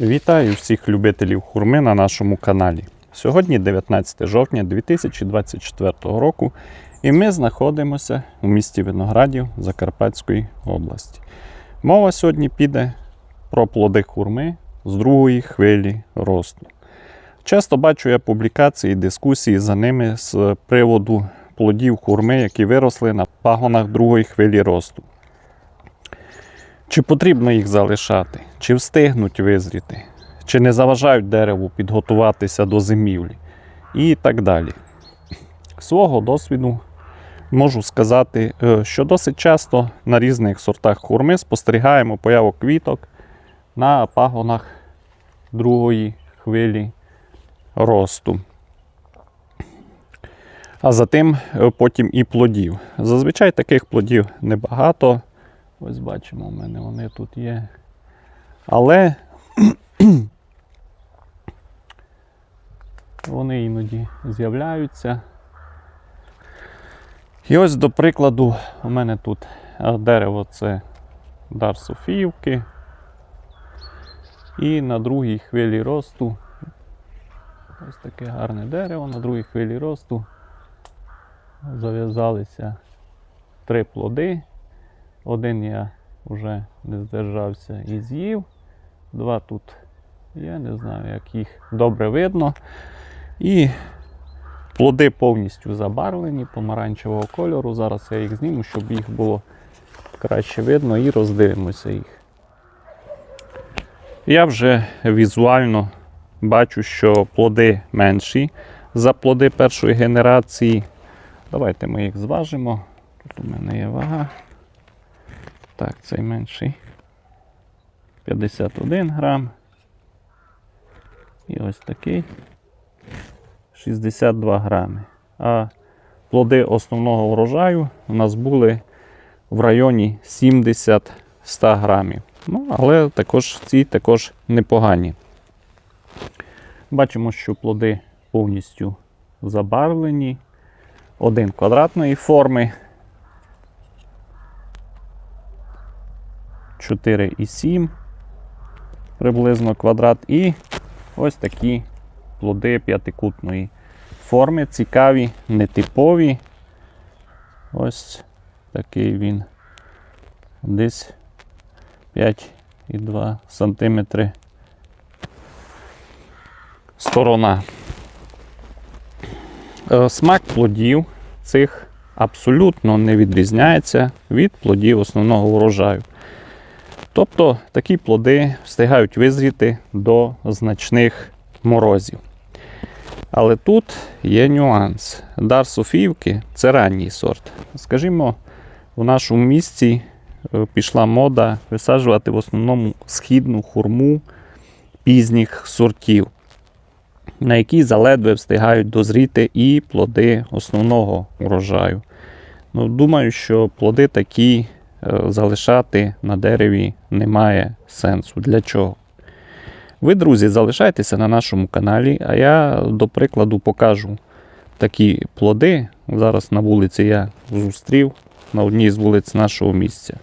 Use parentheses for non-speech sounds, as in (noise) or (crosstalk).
Вітаю всіх любителів хурми на нашому каналі. Сьогодні 19 жовтня 2024 року, і ми знаходимося у місті Виноградів Закарпатської області. Мова сьогодні піде про плоди хурми з другої хвилі росту. Часто бачу я публікації і дискусії за ними з приводу плодів хурми, які виросли на пагонах другої хвилі росту. Чи потрібно їх залишати, чи встигнуть визріти, чи не заважають дереву підготуватися до зимівлі і так далі. Свого досвіду можу сказати, е, що досить часто на різних сортах хурми спостерігаємо появу квіток на пагонах другої хвилі росту. А затим е, потім і плодів. Зазвичай таких плодів небагато. Ось бачимо, у мене вони тут є. Але (clears throat) вони іноді з'являються. І ось, до прикладу, у мене тут дерево це дар Софіївки. І на другій хвилі росту. Ось таке гарне дерево, на другій хвилі росту зав'язалися три плоди. Один я вже не здержався і з'їв. Два тут я не знаю, як їх добре видно. І плоди повністю забарвлені помаранчевого кольору. Зараз я їх зніму, щоб їх було краще видно і роздивимося їх. Я вже візуально бачу, що плоди менші за плоди першої генерації. Давайте ми їх зважимо. Тут у мене є вага. Цей менший 51 грам. І ось такий 62 грами. А плоди основного врожаю у нас були в районі 70-100 грамів. Ну, але також ці також непогані. Бачимо, що плоди повністю забарвлені. Один квадратної форми. 4,7 приблизно квадрат. І ось такі плоди п'ятикутної форми. Цікаві, нетипові. Ось такий він десь 5,2 см сторона. Е, Смак плодів цих абсолютно не відрізняється від плодів основного врожаю. Тобто такі плоди встигають визріти до значних морозів. Але тут є нюанс. Дар Софіївки це ранній сорт. Скажімо, в нашому місті е, пішла мода висаджувати в основному східну хурму пізніх сортів, на які заледве встигають дозріти і плоди основного урожаю. Ну, Думаю, що плоди такі залишати на дереві немає сенсу. Для чого? Ви, друзі, залишайтеся на нашому каналі, а я, до прикладу, покажу такі плоди. Зараз на вулиці я зустрів на одній з вулиць нашого місця.